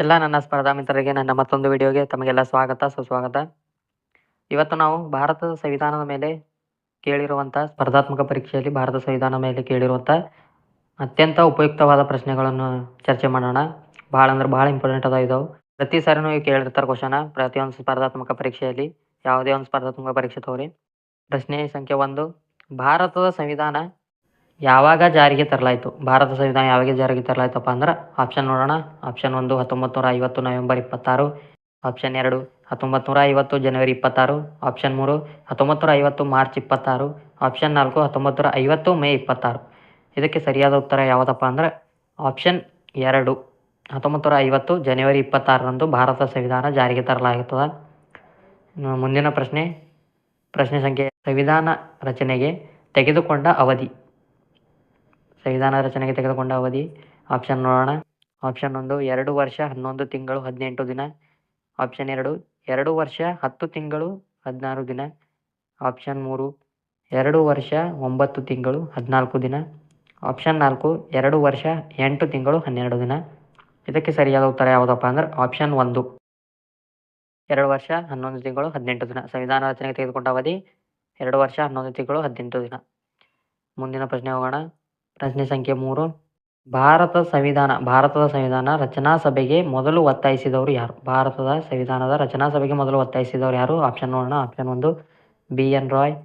ಎಲ್ಲ ನನ್ನ ಸ್ಪರ್ಧಾ ಮಿತ್ರರಿಗೆ ನನ್ನ ಮತ್ತೊಂದು ವಿಡಿಯೋಗೆ ತಮಗೆಲ್ಲ ಸ್ವಾಗತ, ಸುಸ್ವಾಗತ. ಇವತ್ತು ನಾವು ಭಾರತದ ಸಂವಿಧಾನದ ಮೇಲೆ ಕೇಳಿರುವಂಥ ಸ್ಪರ್ಧಾತ್ಮಕ ಪರೀಕ್ಷೆಯಲ್ಲಿ ಭಾರತ ಸಂವಿಧಾನದ ಮೇಲೆ ಕೇಳಿರುವಂಥ ಅತ್ಯಂತ ಉಪಯುಕ್ತವಾದ ಪ್ರಶ್ನೆಗಳನ್ನು ಚರ್ಚೆ ಮಾಡೋಣ. ಭಾಳ ಅಂದ್ರೆ ಭಾಳ ಇಂಪಾರ್ಟೆಂಟ್ ಅದ ಇದಾವೆ. ಪ್ರತಿ ಸಾರಿನೂ ಕೇಳಿರ್ತಾರೆ ಕ್ವಶನ ಪ್ರತಿಯೊಂದು ಸ್ಪರ್ಧಾತ್ಮಕ ಪರೀಕ್ಷೆಯಲ್ಲಿ ಯಾವುದೇ ಒಂದು ಸ್ಪರ್ಧಾತ್ಮಕ ಪರೀಕ್ಷೆ ತಗೋರಿ. ಪ್ರಶ್ನೆ ಸಂಖ್ಯೆ ಒಂದು, ಭಾರತದ ಸಂವಿಧಾನ ಯಾವಾಗ ಜಾರಿಗೆ ತರಲಾಯಿತು? ಭಾರತ ಸಂವಿಧಾನ ಯಾವಾಗ ಜಾರಿಗೆ ತರಲಾಯಿತಪ್ಪ ಅಂದ್ರೆ ಆಪ್ಷನ್ ನೋಡೋಣ. ಆಪ್ಷನ್ ಒಂದು ಹತ್ತೊಂಬತ್ತು ನೂರ ಐವತ್ತು ನವೆಂಬರ್ ಇಪ್ಪತ್ತಾರು. ಆಪ್ಷನ್ ಎರಡು ಹತ್ತೊಂಬತ್ತು ನೂರ ಐವತ್ತು ಜನವರಿ ಇಪ್ಪತ್ತಾರು. ಆಪ್ಷನ್ ಮೂರು ಹತ್ತೊಂಬತ್ತು ನೂರ ಐವತ್ತು ಮಾರ್ಚ್ ಇಪ್ಪತ್ತಾರು. ಆಪ್ಷನ್ ನಾಲ್ಕು ಹತ್ತೊಂಬತ್ತು ನೂರ ಐವತ್ತು ಮೇ ಇಪ್ಪತ್ತಾರು. ಇದಕ್ಕೆ ಸರಿಯಾದ ಉತ್ತರ ಯಾವುದಪ್ಪ ಅಂದ್ರೆ ಆಪ್ಷನ್ ಎರಡು ಹತ್ತೊಂಬತ್ತು ನೂರ ಐವತ್ತು ಜನವರಿ ಇಪ್ಪತ್ತಾರರಂದು ಭಾರತ ಸಂವಿಧಾನ ಜಾರಿಗೆ ತರಲಾಗುತ್ತದೆ ಮುಂದಿನ ಪ್ರಶ್ನೆ. ಪ್ರಶ್ನೆ ಸಂಖ್ಯೆ ಸಂವಿಧಾನ ರಚನೆಗೆ ತೆಗೆದುಕೊಂಡ ಅವಧಿ. ಸಂವಿಧಾನ ರಚನೆಗೆ ತೆಗೆದುಕೊಂಡ ಅವಧಿ. ಆಪ್ಷನ್ ನೋಡೋಣ. ಆಪ್ಷನ್ ಒಂದು, ಎರಡು ವರ್ಷ, ಹನ್ನೊಂದು ತಿಂಗಳು, ಹದಿನೆಂಟು ದಿನ. ಆಪ್ಷನ್ ಎರಡು ಎರಡು ವರ್ಷ, ಹತ್ತು ತಿಂಗಳು, ಹದಿನಾರು ದಿನ. ಆಪ್ಷನ್ ಮೂರು, ಎರಡು ವರ್ಷ, ಒಂಬತ್ತು ತಿಂಗಳು, ಹದಿನಾಲ್ಕು ದಿನ. ಆಪ್ಷನ್ ನಾಲ್ಕು, ಎರಡು ವರ್ಷ, ಎಂಟು ತಿಂಗಳು, ಹನ್ನೆರಡು ದಿನ. ಇದಕ್ಕೆ ಸರಿಯಾದ ಉತ್ತರ ಯಾವುದಪ್ಪ ಅಂದ್ರೆ ಆಪ್ಷನ್ ಒಂದು. ಎರಡು ವರ್ಷ, ಹನ್ನೊಂದು ತಿಂಗಳು, ಹದಿನೆಂಟು ದಿನ. ಸಂವಿಧಾನ ರಚನೆಗೆ ತೆಗೆದುಕೊಂಡ ಅವಧಿ, ಎರಡು ವರ್ಷ, ಹನ್ನೊಂದು ತಿಂಗಳು, ಹದಿನೆಂಟು ದಿನ. ಮುಂದಿನ ಪ್ರಶ್ನೆ ಹೋಗೋಣ. ಪ್ರಶ್ನೆ ಸಂಖ್ಯೆ ಮೂರು. ಭಾರತ ಸಂವಿಧಾನ, ಭಾರತದ ಸಂವಿಧಾನ ರಚನಾ ಸಭೆಗೆ ಮೊದಲು ಒತ್ತಾಯಿಸಿದವರು ಯಾರು? ಭಾರತದ ಸಂವಿಧಾನದ ರಚನಾ ಸಭೆಗೆ ಮೊದಲು ಒತ್ತಾಯಿಸಿದವರು ಯಾರು? ಆಪ್ಷನ್ ನೋಡೋಣ. ಆಪ್ಷನ್ ಒಂದು, ಬಿ ಎನ್ ರಾಯ್.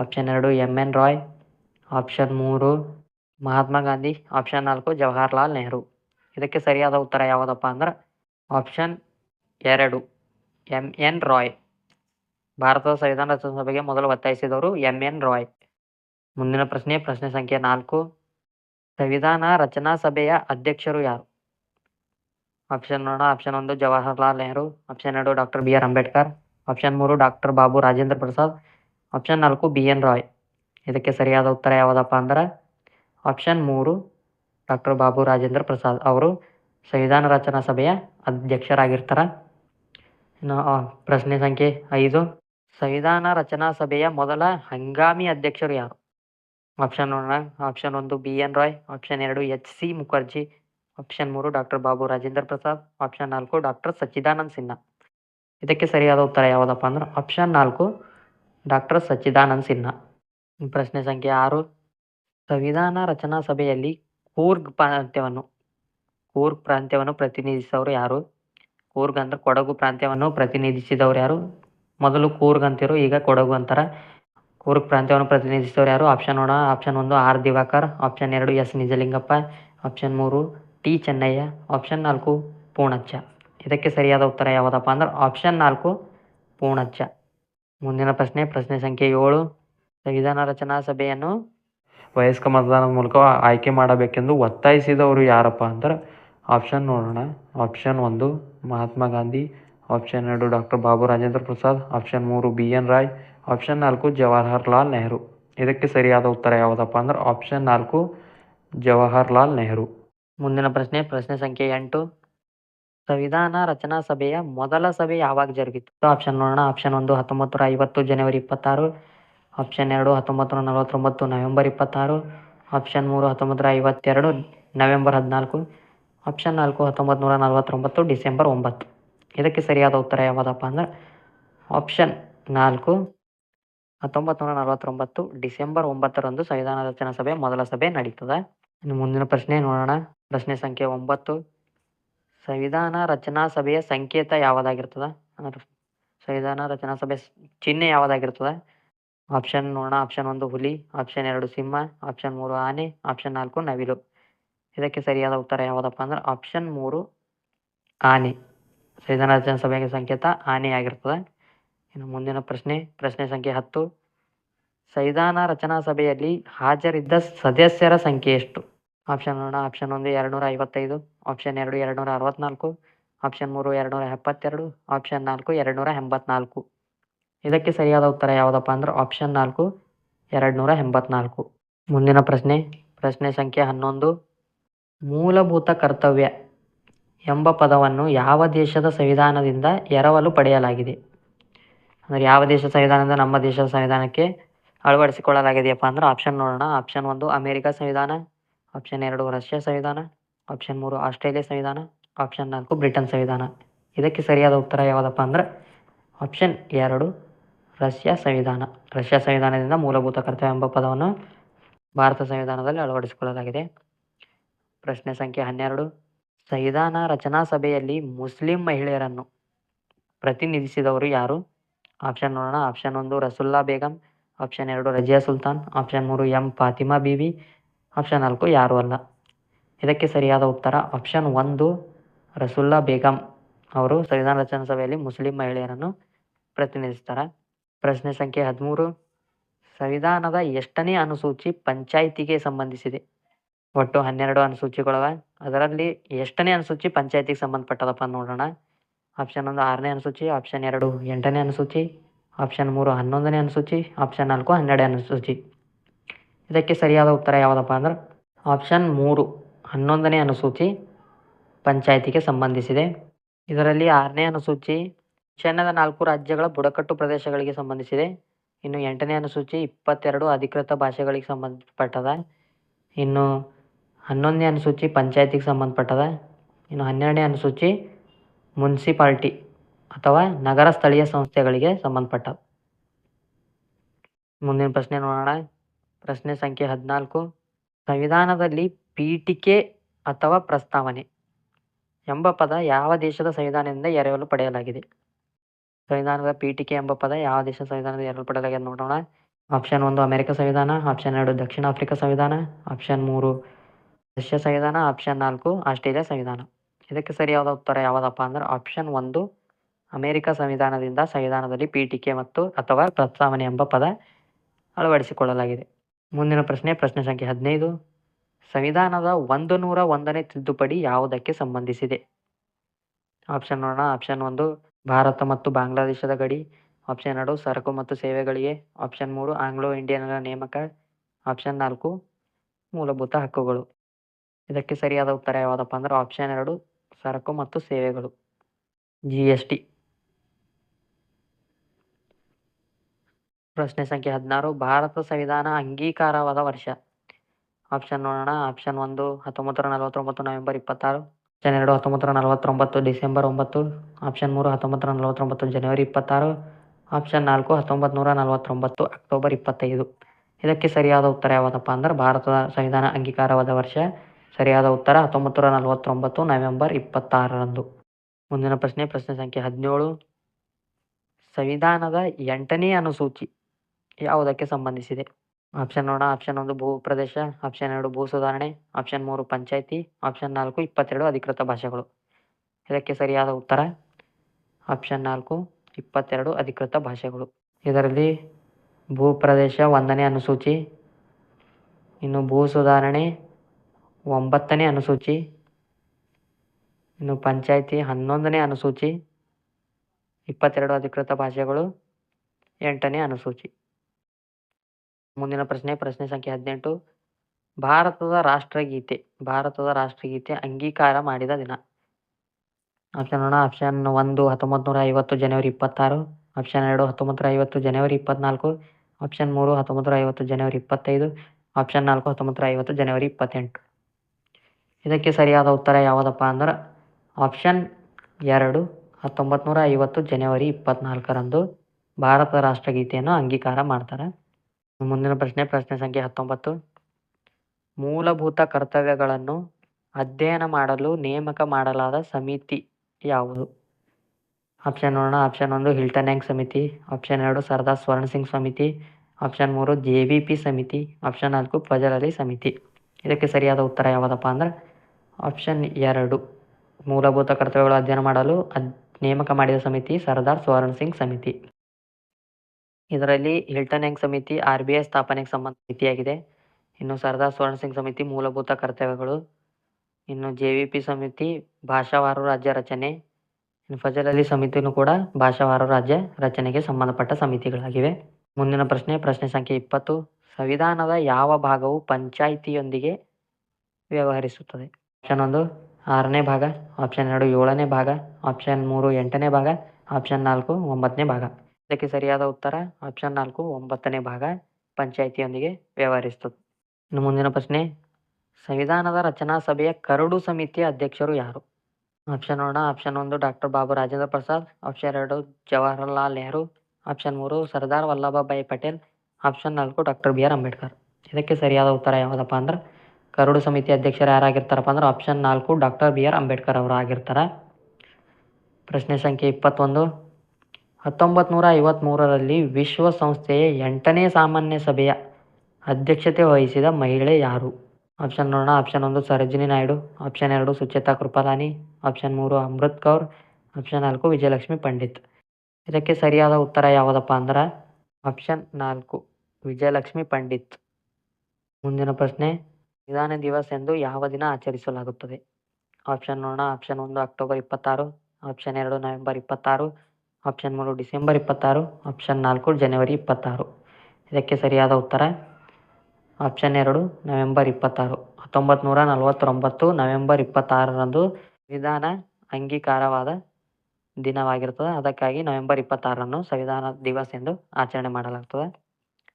ಆಪ್ಷನ್ ಎರಡು ಎಂ ಎನ್ ರಾಯ್. ಆಪ್ಷನ್ ಮೂರು, ಮಹಾತ್ಮ ಗಾಂಧಿ. ಆಪ್ಷನ್ ನಾಲ್ಕು, ಜವಾಹರ್ಲಾಲ್ ನೆಹರು. ಇದಕ್ಕೆ ಸರಿಯಾದ ಉತ್ತರ ಯಾವುದಪ್ಪ ಅಂದ್ರೆ ಆಪ್ಷನ್ ಎರಡು ಎಂ ಎನ್ ರಾಯ್. ಭಾರತದ ಸಂವಿಧಾನ ರಚನಾ ಸಭೆಗೆ ಮೊದಲು ಒತ್ತಾಯಿಸಿದವರು ಎಂ ಎನ್ ರಾಯ್. ಮುಂದಿನ ಪ್ರಶ್ನೆ ಪ್ರಶ್ನೆ ಸಂಖ್ಯೆ ನಾಲ್ಕು. ಸಂವಿಧಾನ ರಚನಾ ಸಭೆಯ ಅಧ್ಯಕ್ಷರು ಯಾರು? ಆಪ್ಷನ್ ನೋಡೋಣ. ಆಪ್ಷನ್ ಒಂದು ಜವಾಹರ್ಲಾಲ್ ನೆಹರು. ಆಪ್ಷನ್ ಎರಡು doctor B R Ambedkar. Option ಮೂರು ಡಾಕ್ಟರ್ ಬಾಬು ರಾಜೇಂದ್ರ ಪ್ರಸಾದ್. ಆಪ್ಷನ್ ನಾಲ್ಕು ಬಿ ಎನ್ ರಾಯ್. ಇದಕ್ಕೆ ಸರಿಯಾದ ಉತ್ತರ ಯಾವುದಪ್ಪ ಅಂದ್ರೆ ಆಪ್ಷನ್ ಮೂರು ಡಾಕ್ಟರ್ ಬಾಬು ರಾಜೇಂದ್ರ ಪ್ರಸಾದ್ ಅವರು ಸಂವಿಧಾನ ರಚನಾ ಸಭೆಯ ಅಧ್ಯಕ್ಷರಾಗಿರ್ತಾರೆ. ಪ್ರಶ್ನೆ ಸಂಖ್ಯೆ ಐದು. ಸಂವಿಧಾನ ರಚನಾ ಸಭೆಯ ಮೊದಲ ಹಂಗಾಮಿ ಅಧ್ಯಕ್ಷರು ಯಾರು? ಆಪ್ಷನ್ ನೋಡೋಣ ಆಪ್ಷನ್ ಒಂದು ಬಿ ಎನ್ ರಾಯ್ ಆಪ್ಷನ್ ಎರಡು ಎಚ್ ಸಿ ಮುಖರ್ಜಿ ಆಪ್ಷನ್ ಮೂರು ಡಾಕ್ಟರ್ ಬಾಬು ರಾಜೇಂದ್ರ ಪ್ರಸಾದ್ ಆಪ್ಷನ್ ನಾಲ್ಕು ಡಾಕ್ಟರ್ ಸಚ್ಚಿದಾನಂದ್ ಸಿನ್ಹಾ ಇದಕ್ಕೆ ಸರಿಯಾದ ಉತ್ತರ ಯಾವುದಪ್ಪ ಅಂದ್ರೆ ಆಪ್ಷನ್ ನಾಲ್ಕು ಡಾಕ್ಟರ್ ಸಚ್ಚಿದಾನಂದ್ ಸಿನ್ಹಾ ಪ್ರಶ್ನೆ ಸಂಖ್ಯೆ ಆರು. ಸಂವಿಧಾನ ರಚನಾ ಸಭೆಯಲ್ಲಿ ಕೂರ್ಗ್ ಪ್ರಾಂತ್ಯವನ್ನು ಕೂರ್ಗ್ ಪ್ರಾಂತ್ಯವನ್ನು ಪ್ರತಿನಿಧಿಸಿದವರು ಯಾರು? ಕೂರ್ಗ್ ಅಂದ್ರೆ ಕೊಡಗು ಪ್ರಾಂತ್ಯವನ್ನು ಪ್ರತಿನಿಧಿಸಿದವರು ಯಾರು? ಮೊದಲು ಕೂರ್ಗ್ ಅಂತಿರು, ಈಗ ಕೊಡಗು ಅಂತಾರ. ಕೂರ್ಗ್ ಪ್ರಾಂತ್ಯವನ್ನು ಪ್ರತಿನಿಧಿಸಿದವರು ಯಾರು? ಆಪ್ಷನ್ ನೋಡೋಣ. ಆಪ್ಷನ್ ಒಂದು ಆರ್ ದಿವಾಕರ್ ಆಪ್ಷನ್ ಎರಡು ಎಸ್ ನಿಜಲಿಂಗಪ್ಪ ಆಪ್ಷನ್ ಮೂರು ಟಿ ಚೆನ್ನಯ್ಯ ಆಪ್ಷನ್ ನಾಲ್ಕು ಪೂಣಚ್ಚ. ಇದಕ್ಕೆ ಸರಿಯಾದ ಉತ್ತರ ಯಾವುದಪ್ಪ ಅಂದ್ರೆ ಆಪ್ಷನ್ ನಾಲ್ಕು ಪೂಣಚ್ಚ. ಮುಂದಿನ ಪ್ರಶ್ನೆ ಪ್ರಶ್ನೆ ಸಂಖ್ಯೆ ಏಳು. ಸಂವಿಧಾನ ರಚನಾ ಸಭೆಯನ್ನು ವಯಸ್ಕ ಮತದಾನದ ಮೂಲಕ ಆಯ್ಕೆ ಮಾಡಬೇಕೆಂದು ಒತ್ತಾಯಿಸಿದವರು ಯಾರಪ್ಪ ಅಂದ್ರೆ ಆಪ್ಷನ್ ನೋಡೋಣ. ಆಪ್ಷನ್ ಒಂದು ಮಹಾತ್ಮ ಗಾಂಧಿ ಆಪ್ಷನ್ ಎರಡು ಡಾಕ್ಟರ್ ಬಾಬು ರಾಜೇಂದ್ರ ಪ್ರಸಾದ್ ಆಪ್ಷನ್ ಮೂರು ಬಿ ಎನ್ ರಾಯ್ ಆಪ್ಷನ್ ನಾಲ್ಕು ಜವಾಹರ್ಲಾಲ್ ನೆಹರು. ಇದಕ್ಕೆ ಸರಿಯಾದ ಉತ್ತರ ಯಾವುದಪ್ಪ ಅಂದ್ರೆ ಆಪ್ಷನ್ ನಾಲ್ಕು ಜವಾಹರ್ಲಾಲ್ ನೆಹರು. ಮುಂದಿನ ಪ್ರಶ್ನೆ ಪ್ರಶ್ನೆ ಸಂಖ್ಯೆ ಎಂಟು. ಸಂವಿಧಾನ ರಚನಾ ಸಭೆಯ ಮೊದಲ ಸಭೆ ಯಾವಾಗ ಜರುಗಿತು? ಆಪ್ಷನ್ ನೋಡೋಣ. ಆಪ್ಷನ್ ಒಂದು ಹತ್ತೊಂಬತ್ತು ನೂರ ಐವತ್ತು, ಜನವರಿ ಇಪ್ಪತ್ತಾರು. ಆಪ್ಷನ್ ಎರಡು ಹತ್ತೊಂಬತ್ತು ನೂರ ನಲವತ್ತೊಂಬತ್ತು, ನವೆಂಬರ್ ಇಪ್ಪತ್ತಾರು. ಆಪ್ಷನ್ ಮೂರು ಹತ್ತೊಂಬತ್ತು ನೂರ ಐವತ್ತೆರಡು, ನವೆಂಬರ್ ಹದಿನಾಲ್ಕು. ಆಪ್ಷನ್ ನಾಲ್ಕು ಹತ್ತೊಂಬತ್ತು ನೂರ ನಲವತ್ತೊಂಬತ್ತು, ಡಿಸೆಂಬರ್ ಒಂಬತ್ತು. ಇದಕ್ಕೆ ಸರಿಯಾದ ಉತ್ತರ ಯಾವುದಪ್ಪ ಅಂದ್ರೆ ಆಪ್ಷನ್ ನಾಲ್ಕು ಹತ್ತೊಂಬತ್ತು ನೂರ ನಲವತ್ತೊಂಬತ್ತು ಡಿಸೆಂಬರ್ ಒಂಬತ್ತರಂದು ಸಂವಿಧಾನ ರಚನಾ ಸಭೆ ಮೊದಲ ಸಭೆ ನಡೀತದೆ. ಇನ್ನು ಮುಂದಿನ ಪ್ರಶ್ನೆ ನೋಡೋಣ. ಪ್ರಶ್ನೆ ಸಂಖ್ಯೆ ಒಂಬತ್ತು. ಸಂವಿಧಾನ ರಚನಾ ಸಭೆಯ ಸಂಕೇತ ಯಾವುದಾಗಿರ್ತದೆ? ಅಂದ್ರೆ ಸಂವಿಧಾನ ರಚನಾ ಸಭೆ ಚಿಹ್ನೆ ಯಾವುದಾಗಿರ್ತದೆ? ಆಪ್ಷನ್ ನೋಡೋಣ. ಆಪ್ಷನ್ ಒಂದು ಹುಲಿ, ಆಪ್ಷನ್ ಎರಡು ಸಿಂಹ, ಆಪ್ಷನ್ ಮೂರು ಆನೆ, ಆಪ್ಷನ್ ನಾಲ್ಕು ನವಿಲು. ಇದಕ್ಕೆ ಸರಿಯಾದ ಉತ್ತರ ಯಾವುದಪ್ಪ ಅಂದ್ರೆ ಆಪ್ಷನ್ ಮೂರು ಆನೆ. ಸಂವಿಧಾನ ರಚನಾ ಸಭೆಯ ಸಂಕೇತ ಆನೆಯಾಗಿರ್ತದೆ. ಇನ್ನು ಮುಂದಿನ ಪ್ರಶ್ನೆ ಪ್ರಶ್ನೆ ಸಂಖ್ಯೆ ಹತ್ತು. ಸಂವಿಧಾನ ರಚನಾ ಸಭೆಯಲ್ಲಿ ಹಾಜರಿದ್ದ ಸದಸ್ಯರ ಸಂಖ್ಯೆ ಎಷ್ಟು? ಆಪ್ಷನ್ ನೋಡೋಣ, ಆಪ್ಷನ್ ಒಂದು ಎರಡುನೂರ ಐವತ್ತೈದು, ಆಪ್ಷನ್ ಎರಡು ಎರಡುನೂರ ಅರವತ್ನಾಲ್ಕು, ಆಪ್ಷನ್ ಮೂರು ಎರಡುನೂರ ಎಪ್ಪತ್ತೆರಡು, ಆಪ್ಷನ್ ನಾಲ್ಕು ಎರಡುನೂರ ಎಂಬತ್ನಾಲ್ಕು. ಇದಕ್ಕೆ ಸರಿಯಾದ ಉತ್ತರ ಯಾವುದಪ್ಪ ಅಂದ್ರೆ ಆಪ್ಷನ್ ನಾಲ್ಕು ಎರಡುನೂರ ಎಂಬತ್ನಾಲ್ಕು. ಮುಂದಿನ ಪ್ರಶ್ನೆ ಪ್ರಶ್ನೆ ಸಂಖ್ಯೆ ಹನ್ನೊಂದು. ಮೂಲಭೂತ ಕರ್ತವ್ಯ ಎಂಬ ಪದವನ್ನು ಯಾವ ದೇಶದ ಸಂವಿಧಾನದಿಂದ ಎರವಲು ಪಡೆಯಲಾಗಿದೆ? ಅಂದರೆ ಯಾವ ದೇಶದ ಸಂವಿಧಾನದಿಂದ ನಮ್ಮ ದೇಶದ ಸಂವಿಧಾನಕ್ಕೆ ಅಳವಡಿಸಿಕೊಳ್ಳಲಾಗಿದೆಯಪ್ಪ ಅಂದ್ರೆ ಆಪ್ಷನ್ ನೋಡೋಣ. ಆಪ್ಷನ್ ಒಂದು ಅಮೇರಿಕಾ ಸಂವಿಧಾನ ಆಪ್ಷನ್ ಎರಡು ರಷ್ಯಾ ಸಂವಿಧಾನ ಆಪ್ಷನ್ ಮೂರು ಆಸ್ಟ್ರೇಲಿಯಾ ಸಂವಿಧಾನ ಆಪ್ಷನ್ ನಾಲ್ಕು ಬ್ರಿಟನ್ ಸಂವಿಧಾನ. ಇದಕ್ಕೆ ಸರಿಯಾದ ಉತ್ತರ ಯಾವುದಪ್ಪ ಅಂದ್ರೆ ಆಪ್ಷನ್ ಎರಡು ರಷ್ಯಾ ಸಂವಿಧಾನ. ರಷ್ಯಾ ಸಂವಿಧಾನದಿಂದ ಮೂಲಭೂತ ಕರ್ತವ್ಯ ಎಂಬ ಪದವನ್ನು ಭಾರತ ಸಂವಿಧಾನದಲ್ಲಿ ಅಳವಡಿಸಿಕೊಳ್ಳಲಾಗಿದೆ. ಪ್ರಶ್ನೆ ಸಂಖ್ಯೆ ಹನ್ನೆರಡು. ಸಂವಿಧಾನ ರಚನಾ ಸಭೆಯಲ್ಲಿ ಮುಸ್ಲಿಂ ಮಹಿಳೆಯರನ್ನು ಪ್ರತಿನಿಧಿಸಿದವರು ಯಾರು? ಆಪ್ಷನ್ ನೋಡೋಣ. ಆಪ್ಷನ್ ಒಂದು ರಸುಲ್ಲಾ ಬೇಗಂ ಆಪ್ಷನ್ ಎರಡು ರಜಿಯಾ ಸುಲ್ತಾನ್ ಆಪ್ಷನ್ ಮೂರು ಎಂ ಫಾತಿಮಾ ಬೀವಿ ಆಪ್ಷನ್ ನಾಲ್ಕು, ಯಾರೂ ಅಲ್ಲ. ಇದಕ್ಕೆ ಸರಿಯಾದ ಉತ್ತರ ಆಪ್ಷನ್ ಒಂದು ರಸುಲ್ಲಾ ಬೇಗಂ ಅವರು ಸಂವಿಧಾನ ರಚನಾ ಸಭೆಯಲ್ಲಿ ಮುಸ್ಲಿಂ ಮಹಿಳೆಯರನ್ನು ಪ್ರತಿನಿಧಿಸ್ತಾರೆ. ಪ್ರಶ್ನೆ ಸಂಖ್ಯೆ ಹದಿಮೂರು. ಸಂವಿಧಾನದ ಎಷ್ಟನೇ ಅನುಸೂಚಿ ಪಂಚಾಯಿತಿಗೆ ಸಂಬಂಧಿಸಿದೆ? ಒಟ್ಟು ಹನ್ನೆರಡು ಅನುಸೂಚಿಗಳವ. ಅದರಲ್ಲಿ ಎಷ್ಟನೇ ಅನುಸೂಚಿ ಪಂಚಾಯಿತಿಗೆ ಸಂಬಂಧಪಟ್ಟದಪ್ಪ ನೋಡೋಣ. ಆಪ್ಷನ್ ಒಂದು ಆರನೇ ಅನುಸೂಚಿ ಆಪ್ಷನ್ ಎರಡು ಎಂಟನೇ ಅನುಸೂಚಿ ಆಪ್ಷನ್ ಮೂರು ಹನ್ನೊಂದನೇ ಅನುಸೂಚಿ ಆಪ್ಷನ್ ನಾಲ್ಕು ಹನ್ನೆರಡನೇ ಅನುಸೂಚಿ. ಇದಕ್ಕೆ ಸರಿಯಾದ ಉತ್ತರ ಯಾವುದಪ್ಪ ಅಂದ್ರೆ ಆಪ್ಷನ್ ಮೂರು ಹನ್ನೊಂದನೇ ಅನುಸೂಚಿ ಪಂಚಾಯತಿಗೆ ಸಂಬಂಧಿಸಿದೆ. ಇದರಲ್ಲಿ ಆರನೇ ಅನುಸೂಚಿ ಚೆನ್ನದ ನಾಲ್ಕು ರಾಜ್ಯಗಳ ಬುಡಕಟ್ಟು ಪ್ರದೇಶಗಳಿಗೆ ಸಂಬಂಧಿಸಿದೆ. ಇನ್ನು ಎಂಟನೇ ಅನುಸೂಚಿ ಇಪ್ಪತ್ತೆರಡು ಅಧಿಕೃತ ಭಾಷೆಗಳಿಗೆ ಸಂಬಂಧಪಟ್ಟದ. ಇನ್ನು ಹನ್ನೊಂದನೇ ಅನುಸೂಚಿ ಪಂಚಾಯತಿಗೆ ಸಂಬಂಧಪಟ್ಟದ. ಇನ್ನು ಹನ್ನೆರಡನೇ ಅನುಸೂಚಿ ಮುನ್ಸಿಪಾಲ್ಟಿ ಅಥವಾ ನಗರ ಸ್ಥಳೀಯ ಸಂಸ್ಥೆಗಳಿಗೆ ಸಂಬಂಧಪಟ್ಟ. ಮುಂದಿನ ಪ್ರಶ್ನೆ ನೋಡೋಣ. ಪ್ರಶ್ನೆ ಸಂಖ್ಯೆ ಹದಿನಾಲ್ಕು. ಸಂವಿಧಾನದಲ್ಲಿ ಪೀಠಿಕೆ ಅಥವಾ ಪ್ರಸ್ತಾವನೆ ಎಂಬ ಪದ ಯಾವ ದೇಶದ ಸಂವಿಧಾನದಿಂದ ಎರವಲು ಪಡೆಯಲಾಗಿದೆ? ಸಂವಿಧಾನದ ಪೀಠಿಕೆ ಎಂಬ ಪದ ಯಾವ ದೇಶದ ಸಂವಿಧಾನದಿಂದ ಎರವಲು ಪಡೆಯಲಾಗಿದೆ ನೋಡೋಣ. ಆಪ್ಷನ್ ಒಂದು ಅಮೆರಿಕ ಸಂವಿಧಾನ, ಆಪ್ಷನ್ ಎರಡು ದಕ್ಷಿಣ ಆಫ್ರಿಕಾ ಸಂವಿಧಾನ, ಆಪ್ಷನ್ ಮೂರು ರಷ್ಯಾ ಸಂವಿಧಾನ, ಆಪ್ಷನ್ ನಾಲ್ಕು ಆಸ್ಟ್ರೇಲಿಯಾ ಸಂವಿಧಾನ. ಇದಕ್ಕೆ ಸರಿಯಾದ ಉತ್ತರ ಯಾವುದಪ್ಪ ಅಂದ್ರೆ ಆಪ್ಷನ್ ಒಂದು, ಅಮೆರಿಕ ಸಂವಿಧಾನದಿಂದ ಸಂವಿಧಾನದಲ್ಲಿ ಪೀಠಿಕೆ ಮತ್ತು ಅಥವಾ ಪ್ರಸ್ತಾವನೆ ಎಂಬ ಪದ ಅಳವಡಿಸಿಕೊಳ್ಳಲಾಗಿದೆ. ಮುಂದಿನ ಪ್ರಶ್ನೆ ಪ್ರಶ್ನೆ ಸಂಖ್ಯೆ ಹದಿನೈದು. ಸಂವಿಧಾನದ ಒಂದು ನೂರ ಒಂದನೇ ತಿದ್ದುಪಡಿ ಯಾವುದಕ್ಕೆ ಸಂಬಂಧಿಸಿದೆ? ಆಪ್ಷನ್ ನೋಡೋಣ. ಆಪ್ಷನ್ ಒಂದು, ಭಾರತ ಮತ್ತು ಬಾಂಗ್ಲಾದೇಶದ ಗಡಿ. ಆಪ್ಷನ್ ಎರಡು, ಸರಕು ಮತ್ತು ಸೇವೆಗಳಿಗೆ. ಆಪ್ಷನ್ ಮೂರು, ಆಂಗ್ಲೋ ಇಂಡಿಯನ್ಗಳ ನೇಮಕ. ಆಪ್ಷನ್ ನಾಲ್ಕು, ಮೂಲಭೂತ ಹಕ್ಕುಗಳು. ಇದಕ್ಕೆ ಸರಿಯಾದ ಉತ್ತರ ಯಾವುದಪ್ಪ ಅಂದ್ರೆ ಆಪ್ಷನ್ ಎರಡು ಸರಕು ಮತ್ತು ಸೇವೆಗಳು. ಜಿ ಎಸ್ ಟಿ ಪ್ರಶ್ನೆ ಸಂಖ್ಯೆ ಹದಿನಾರು, ಭಾರತ ಸಂವಿಧಾನ ಅಂಗೀಕಾರವಾದ ವರ್ಷ. ಆಪ್ಷನ್ ನೋಡೋಣ, ಆಪ್ಷನ್ ಒಂದು ಹತ್ತೊಂಬತ್ತು ನೂರ ನಲವತ್ತೊಂಬತ್ತು ನವೆಂಬರ್ ಇಪ್ಪತ್ತಾರು, ಆಪ್ಷನ್ ಎರಡು ಹತ್ತೊಂಬತ್ತು ನೂರ ನಲವತ್ತೊಂಬತ್ತು ಡಿಸೆಂಬರ್ ಒಂಬತ್ತು, ಆಪ್ಷನ್ ಮೂರು ಹತ್ತೊಂಬತ್ತು ನೂರ ನಲವತ್ತೊಂಬತ್ತು ಜನವರಿ ಇಪ್ಪತ್ತಾರು, ಆಪ್ಷನ್ ನಾಲ್ಕು ಹತ್ತೊಂಬತ್ತು ನೂರ ನಲವತ್ತೊಂಬತ್ತು ಅಕ್ಟೋಬರ್ ಇಪ್ಪತ್ತೈದು. ಇದಕ್ಕೆ ಸರಿಯಾದ ಉತ್ತರ ಯಾವುದಪ್ಪ ಅಂದ್ರೆ ಭಾರತದ ಸಂವಿಧಾನ ಅಂಗೀಕಾರವಾದ ವರ್ಷ. ಸರಿಯಾದ ಉತ್ತರ ಹತ್ತೊಂಬತ್ತು ನೂರ ನಲವತ್ತೊಂಬತ್ತು ನವೆಂಬರ್ ಇಪ್ಪತ್ತಾರರಂದು. ಮುಂದಿನ ಪ್ರಶ್ನೆ ಪ್ರಶ್ನೆ ಸಂಖ್ಯೆ ಹದಿನೇಳು. ಸಂವಿಧಾನದ ಎಂಟನೇ ಅನುಸೂಚಿ ಯಾವುದಕ್ಕೆ ಸಂಬಂಧಿಸಿದೆ? ಆಪ್ಷನ್ ನೋಡೋಣ. ಆಪ್ಷನ್ ಒಂದು ಭೂ ಪ್ರದೇಶ, ಆಪ್ಷನ್ ಎರಡು ಭೂ ಸುಧಾರಣೆ, ಆಪ್ಷನ್ ಮೂರು ಪಂಚಾಯಿತಿ, ಆಪ್ಷನ್ ನಾಲ್ಕು ಇಪ್ಪತ್ತೆರಡು ಅಧಿಕೃತ ಭಾಷೆಗಳು. ಇದಕ್ಕೆ ಸರಿಯಾದ ಉತ್ತರ? ಆಪ್ಷನ್ ನಾಲ್ಕು ಇಪ್ಪತ್ತೆರಡು ಅಧಿಕೃತ ಭಾಷೆಗಳು. ಇದರಲ್ಲಿ ಭೂ ಪ್ರದೇಶ ಒಂದನೇ ಅನುಸೂಚಿ, ಇನ್ನು ಭೂ ಸುಧಾರಣೆ ಒಂಬತ್ತನೇ ಅನುಸೂಚಿ, ಇನ್ನು ಪಂಚಾಯಿತಿ ಹನ್ನೊಂದನೇ ಅನುಸೂಚಿ, ಇಪ್ಪತ್ತೆರಡು ಅಧಿಕೃತ ಭಾಷೆಗಳು, ಎಂಟನೇ ಅನುಸೂಚಿ. ಮುಂದಿನ ಪ್ರಶ್ನೆ ಪ್ರಶ್ನೆ ಸಂಖ್ಯೆ ಹದಿನೆಂಟು. ಭಾರತದ ರಾಷ್ಟ್ರಗೀತೆ ಭಾರತದ ರಾಷ್ಟ್ರಗೀತೆ ಅಂಗೀಕಾರ ಮಾಡಿದ ದಿನ. ಆಪ್ಷನ್ ನೋಡೋಣ ಆಪ್ಷನ್ ಒಂದು, ಹತ್ತೊಂಬತ್ತು ನೂರ ಐವತ್ತು, ಜನವರಿ ಇಪ್ಪತ್ತಾರು. ಆಪ್ಷನ್ ಎರಡು, ಹತ್ತೊಂಬತ್ತು ನೂರ ಐವತ್ತು, ಜನವರಿ ಇಪ್ಪತ್ನಾಲ್ಕು. ಆಪ್ಷನ್ ಮೂರು, ಹತ್ತೊಂಬತ್ತು ನೂರ ಐವತ್ತು, ಜನವರಿ ಇಪ್ಪತ್ತೈದು. ಆಪ್ಷನ್ ನಾಲ್ಕು, ಹತ್ತೊಂಬತ್ತು ನೂರ ಐವತ್ತು, ಜನವರಿ ಇಪ್ಪತ್ತೆಂಟು. ಇದಕ್ಕೆ ಸರಿಯಾದ ಉತ್ತರ ಯಾವುದಪ್ಪ ಅಂದ್ರೆ ಆಪ್ಷನ್ ಎರಡು ಹತ್ತೊಂಬತ್ತು ನೂರ ಐವತ್ತು ಜನವರಿ ಇಪ್ಪತ್ನಾಲ್ಕರಂದು ಭಾರತ ರಾಷ್ಟ್ರಗೀತೆಯನ್ನು ಅಂಗೀಕಾರ ಮಾಡ್ತಾರೆ. ಮುಂದಿನ ಪ್ರಶ್ನೆ ಪ್ರಶ್ನೆ ಸಂಖ್ಯೆ ಹತ್ತೊಂಬತ್ತು. ಮೂಲಭೂತ ಕರ್ತವ್ಯಗಳನ್ನು ಅಧ್ಯಯನ ಮಾಡಲು ನೇಮಕ ಮಾಡಲಾದ ಸಮಿತಿ ಯಾವುದು? ಆಪ್ಷನ್ ನೋಡೋಣ. ಆಪ್ಷನ್ ಒಂದು ಹಿಲ್ಟನ್ ಯಂಗ್ ಸಮಿತಿ. ಆಪ್ಷನ್ ಎರಡು ಸರ್ದಾರ್ ಸ್ವರ್ಣ ಸಿಂಗ್ ಸಮಿತಿ. ಆಪ್ಷನ್ ಮೂರು ಜೆ ವಿ ಪಿ ಸಮಿತಿ. ಆಪ್ಷನ್ ನಾಲ್ಕು ಫಜಲ್ ಅಲಿ ಸಮಿತಿ. ಇದಕ್ಕೆ ಸರಿಯಾದ ಉತ್ತರ ಯಾವುದಪ್ಪ ಅಂದ್ರೆ ಆಪ್ಷನ್ ಎರಡು. ಮೂಲಭೂತ ಕರ್ತವ್ಯಗಳು ಅಧ್ಯಯನ ಮಾಡಲು ಅದ್, ನೇಮಕ ಮಾಡಿದ ಸಮಿತಿ, ಸರ್ದಾರ್ ಸುವರ್ಣ ಸಿಂಗ್ ಸಮಿತಿ. ಇದರಲ್ಲಿ ಹಿಲ್ಟನ್ ಯಂಗ್ ಸಮಿತಿ, ಆರ್ ಬಿ ಐ ಸ್ಥಾಪನೆಗೆ ಸಂಬಂಧ ಸಮಿತಿಯಾಗಿದೆ. ಇನ್ನು ಸರ್ದಾರ್ ಸುವರ್ಣ ಸಿಂಗ್ ಸಮಿತಿ ಮೂಲಭೂತ ಕರ್ತವ್ಯಗಳು. ಇನ್ನು ಜೆ ವಿ ಪಿ ಸಮಿತಿ, ಭಾಷಾವಾರು ರಾಜ್ಯ ರಚನೆ. ಇನ್ನು ಫಜಲ್ ಅಲಿ ಸಮಿತಿಯೂ ಕೂಡ ಭಾಷಾವಾರು ರಾಜ್ಯ ರಚನೆಗೆ ಸಂಬಂಧಪಟ್ಟ ಸಮಿತಿಗಳಾಗಿವೆ. ಮುಂದಿನ ಪ್ರಶ್ನೆ ಪ್ರಶ್ನೆ ಸಂಖ್ಯೆ ಇಪ್ಪತ್ತು. ಸಂವಿಧಾನದ ಯಾವ ಭಾಗವು ಪಂಚಾಯಿತಿಯೊಂದಿಗೆ ವ್ಯವಹರಿಸುತ್ತದೆ? ಆಪ್ಷನ್ ಒಂದು, ಆರನೇ ಭಾಗ. ಆಪ್ಷನ್ ಎರಡು, ಏಳನೇ ಭಾಗ. ಆಪ್ಷನ್ ಮೂರು, ಎಂಟನೇ ಭಾಗ. ಆಪ್ಷನ್ ನಾಲ್ಕು, ಒಂಬತ್ತನೇ ಭಾಗ. ಇದಕ್ಕೆ ಸರಿಯಾದ ಉತ್ತರ ಆಪ್ಷನ್ ನಾಲ್ಕು, ಒಂಬತ್ತನೇ ಭಾಗ. ಪಂಚಾಯಿತಿಯೊಂದಿಗೆ ವ್ಯವಹರಿಸುತ್ತದೆ ಇನ್ನು ಮುಂದಿನ ಪ್ರಶ್ನೆ, ಸಂವಿಧಾನದ ರಚನಾ ಸಭೆಯ ಕರಡು ಸಮಿತಿಯ ಅಧ್ಯಕ್ಷರು ಯಾರು? ಆಪ್ಷನ್ ನೋಡೋಣ. ಆಪ್ಷನ್ ಒಂದು, ಡಾಕ್ಟರ್ ಬಾಬು ರಾಜೇಂದ್ರ ಪ್ರಸಾದ್. ಆಪ್ಷನ್ ಎರಡು, ಜವಾಹರಲಾಲ್ ನೆಹರು. ಆಪ್ಷನ್ ಮೂರು, ಸರ್ದಾರ್ ವಲ್ಲಭಭಾಯಿ ಪಟೇಲ್. ಆಪ್ಷನ್ ನಾಲ್ಕು, ಡಾಕ್ಟರ್ ಬಿ ಆರ್ ಅಂಬೇಡ್ಕರ್. ಇದಕ್ಕೆ ಸರಿಯಾದ ಉತ್ತರ ಯಾವುದಪ್ಪ ಅಂದ್ರೆ ಕರಡು ಸಮಿತಿ ಅಧ್ಯಕ್ಷರು ಯಾರಾಗಿರ್ತಾರಪ್ಪ ಅಂದ್ರೆ ಆಪ್ಷನ್ ನಾಲ್ಕು ಡಾಕ್ಟರ್ ಬಿ ಆರ್ ಅಂಬೇಡ್ಕರ್ ಅವರು ಆಗಿರ್ತಾರೆ. ಪ್ರಶ್ನೆ ಸಂಖ್ಯೆ ಇಪ್ಪತ್ತೊಂದು. ಹತ್ತೊಂಬತ್ತು ನೂರ ಐವತ್ತ್ಮೂರರಲ್ಲಿ ವಿಶ್ವಸಂಸ್ಥೆಯ ಎಂಟನೇ ಸಾಮಾನ್ಯ ಸಭೆಯ ಅಧ್ಯಕ್ಷತೆ ವಹಿಸಿದ ಮಹಿಳೆ ಯಾರು? ಆಪ್ಷನ್ ನೋಡೋಣ. ಆಪ್ಷನ್ ಒಂದು ಸರೋಜಿನಿ ನಾಯ್ಡು. ಆಪ್ಷನ್ ಎರಡು ಸುಚೇತಾ ಕೃಪಲಾನಿ. ಆಪ್ಷನ್ ಮೂರು ಅಮೃತ್ ಕೌರ್. ಆಪ್ಷನ್ ನಾಲ್ಕು ವಿಜಯಲಕ್ಷ್ಮಿ ಪಂಡಿತ್. ಇದಕ್ಕೆ ಸರಿಯಾದ ಉತ್ತರ ಯಾವುದಪ್ಪ ಅಂದ್ರೆ ಆಪ್ಷನ್ ನಾಲ್ಕು ವಿಜಯಲಕ್ಷ್ಮಿ ಪಂಡಿತ್. ಮುಂದಿನ ಪ್ರಶ್ನೆ. ಸಂವಿಧಾನ ದಿವಸ್ ಎಂದು ಯಾವ ದಿನ ಆಚರಿಸಲಾಗುತ್ತದೆ? ಆಪ್ಷನ್ ನೋಡೋಣ. ಆಪ್ಷನ್ ಒಂದು ಅಕ್ಟೋಬರ್ ಇಪ್ಪತ್ತಾರು, ಆಪ್ಷನ್ ಎರಡು ನವೆಂಬರ್ ಇಪ್ಪತ್ತಾರು, ಆಪ್ಷನ್ ಮೂರು ಡಿಸೆಂಬರ್ ಇಪ್ಪತ್ತಾರು, ಆಪ್ಷನ್ ನಾಲ್ಕು ಜನವರಿ ಇಪ್ಪತ್ತಾರು. ಇದಕ್ಕೆ ಸರಿಯಾದ ಉತ್ತರ? ಆಪ್ಷನ್ ಎರಡು ನವೆಂಬರ್ ಇಪ್ಪತ್ತಾರು ಹತ್ತೊಂಬತ್ತು ನೂರ ನಲವತ್ತೊಂಬತ್ತು, ನವೆಂಬರ್ ಇಪ್ಪತ್ತಾರರಂದು ಸಂವಿಧಾನ ಅಂಗೀಕಾರವಾದ ದಿನವಾಗಿರ್ತದೆ ಅದಕ್ಕಾಗಿ ನವೆಂಬರ್ ಇಪ್ಪತ್ತಾರನ್ನು ಸಂವಿಧಾನ ದಿವಸ ಎಂದು ಆಚರಣೆ ಮಾಡಲಾಗ್ತದೆ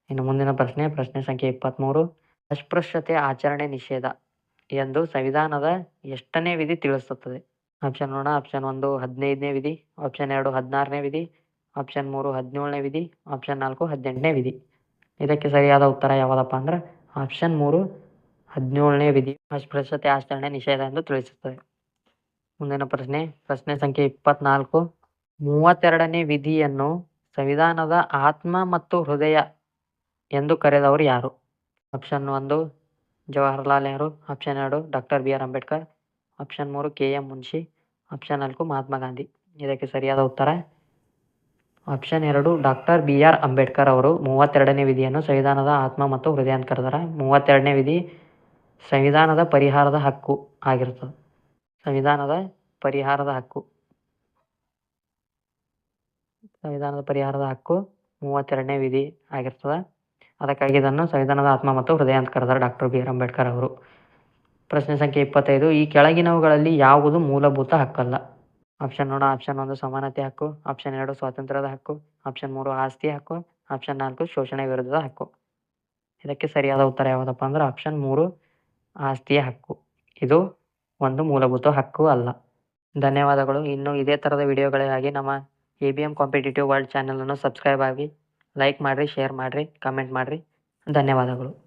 ಇನ್ನು ಮುಂದಿನ ಪ್ರಶ್ನೆ ಪ್ರಶ್ನೆ ಸಂಖ್ಯೆ ಇಪ್ಪತ್ತ್ಮೂರು. ಅಸ್ಪೃಶ್ಯತೆ ಆಚರಣೆ ನಿಷೇಧ ಎಂದು ಸಂವಿಧಾನದ ಎಷ್ಟನೇ ವಿಧಿ ತಿಳಿಸುತ್ತದೆ. ಆಪ್ಷನ್ ನೋಡೋಣ ಆಪ್ಷನ್ ಒಂದು, ಹದಿನೈದನೇ ವಿಧಿ ಆಪ್ಷನ್ ಎರಡು, ಹದಿನಾರನೇ ವಿಧಿ ಆಪ್ಷನ್ ಮೂರು, ಹದಿನೇಳನೇ ವಿಧಿ ಆಪ್ಷನ್ ನಾಲ್ಕು, ಹದಿನೆಂಟನೇ ವಿಧಿ. ಇದಕ್ಕೆ ಸರಿಯಾದ ಉತ್ತರ ಯಾವುದಪ್ಪ ಅಂದ್ರೆ ಆಪ್ಷನ್ ಮೂರು, ಹದಿನೇಳನೇ ವಿಧಿ, ಅಸ್ಪೃಶ್ಯತೆ ಆಚರಣೆ ನಿಷೇಧ ಎಂದು ತಿಳಿಸುತ್ತದೆ. ಮುಂದಿನ ಪ್ರಶ್ನೆ ಪ್ರಶ್ನೆ ಸಂಖ್ಯೆ ಇಪ್ಪತ್ನಾಲ್ಕು, ಮೂವತ್ತೆರಡನೇ ವಿಧಿಯನ್ನು ಸಂವಿಧಾನದ ಆತ್ಮ ಮತ್ತು ಹೃದಯ ಎಂದು ಕರೆದವರು ಯಾರು? ಆಪ್ಷನ್ ಒಂದು ಜವಾಹರ್ಲಾಲ್ ನೆಹರು. ಆಪ್ಷನ್ ಎರಡು doctor B R Ambedkar option ಮೂರು ಕೆ ಎಂ ಮುನ್ಷಿ ಆಪ್ಷನ್ ನಾಲ್ಕು ಮಹಾತ್ಮ ಗಾಂಧಿ ಇದಕ್ಕೆ ಸರಿಯಾದ ಉತ್ತರ. ಆಪ್ಷನ್ ಎರಡು ಡಾಕ್ಟರ್ ಬಿ ಆರ್ ಅಂಬೇಡ್ಕರ್ ಅವರು ಮೂವತ್ತೆರಡನೇ ವಿಧಿಯನ್ನು ಸಂವಿಧಾನದ ಆತ್ಮ ಮತ್ತು ಹೃದಯ ಅಂತ ಕರೆದಾರೆ. ಮೂವತ್ತೆರಡನೇ ವಿಧಿ ಸಂವಿಧಾನದ ಪರಿಹಾರದ ಹಕ್ಕು ಆಗಿರ್ತದೆ ಸಂವಿಧಾನದ ಪರಿಹಾರದ ಹಕ್ಕು. ಸಂವಿಧಾನದ ಪರಿಹಾರದ ಹಕ್ಕು ಮೂವತ್ತೆರಡನೇ ವಿಧಿ ಆಗಿರ್ತದೆ. ಅದಕ್ಕಾಗಿ ಇದನ್ನು ಸಂವಿಧಾನದ ಆತ್ಮ ಮತ್ತು ಹೃದಯ ಅಂತ ಕರೆದಾರೆ ಡಾಕ್ಟರ್ ಬಿ ಆರ್ ಅಂಬೇಡ್ಕರ್ ಅವರು. ಪ್ರಶ್ನೆ ಸಂಖ್ಯೆ ಇಪ್ಪತ್ತೈದು, ಈ ಕೆಳಗಿನವುಗಳಲ್ಲಿ ಯಾವುದು ಮೂಲಭೂತ ಹಕ್ಕಲ್ಲ? ಆಪ್ಷನ್ ನೋಡೋ ಆಪ್ಷನ್ ಒಂದು ಸಮಾನತೆ ಹಕ್ಕು, ಆಪ್ಷನ್ ಎರಡು ಸ್ವಾತಂತ್ರ್ಯದ ಹಕ್ಕು, ಆಪ್ಷನ್ ಮೂರು ಆಸ್ತಿ ಹಕ್ಕು, ಆಪ್ಷನ್ ನಾಲ್ಕು ಶೋಷಣೆ ವಿರುದ್ಧದ ಹಕ್ಕು. ಇದಕ್ಕೆ ಸರಿಯಾದ ಉತ್ತರ ಯಾವುದಪ್ಪ ಅಂದ್ರೆ ಆಪ್ಷನ್ ಮೂರು ಆಸ್ತಿಯ ಹಕ್ಕು. ಇದು ಒಂದು ಮೂಲಭೂತ ಹಕ್ಕು ಅಲ್ಲ. ಧನ್ಯವಾದಗಳು. ಇನ್ನು ಇದೇ ಥರದ ವಿಡಿಯೋಗಳಿಗಾಗಿ ನಮ್ಮ A B M competitive world ಚಾನಲನ್ನು ಸಬ್ಸ್ಕ್ರೈಬ್ ಆಗಿ ಲೈಕ್ ಮಾಡಿರಿ ಶೇರ್ ಮಾಡಿರಿ ಕಮೆಂಟ್ ಮಾಡಿರಿ. ಧನ್ಯವಾದಗಳು.